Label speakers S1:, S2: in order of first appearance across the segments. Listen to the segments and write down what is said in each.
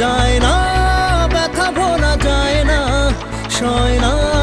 S1: যায় না ব্যথা ভোলা যায় না সয় না।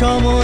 S2: সময়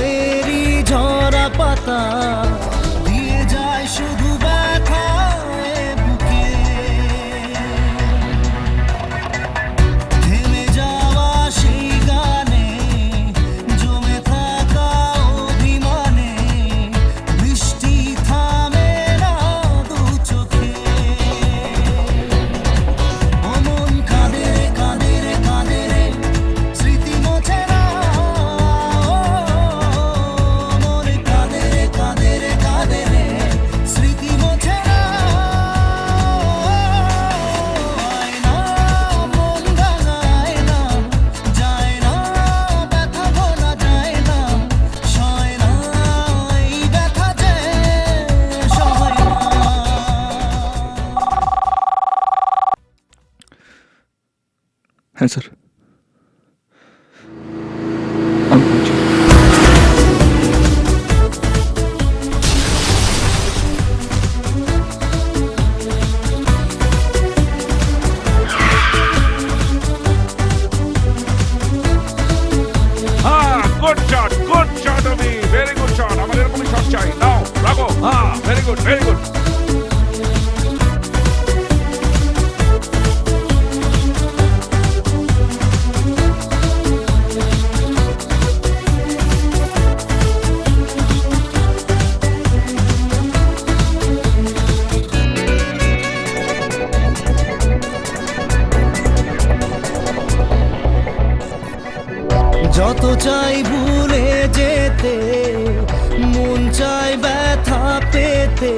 S2: हैं सर।
S1: যত চাই ভুলে যেতে মন চাই ব্যথা পেতে।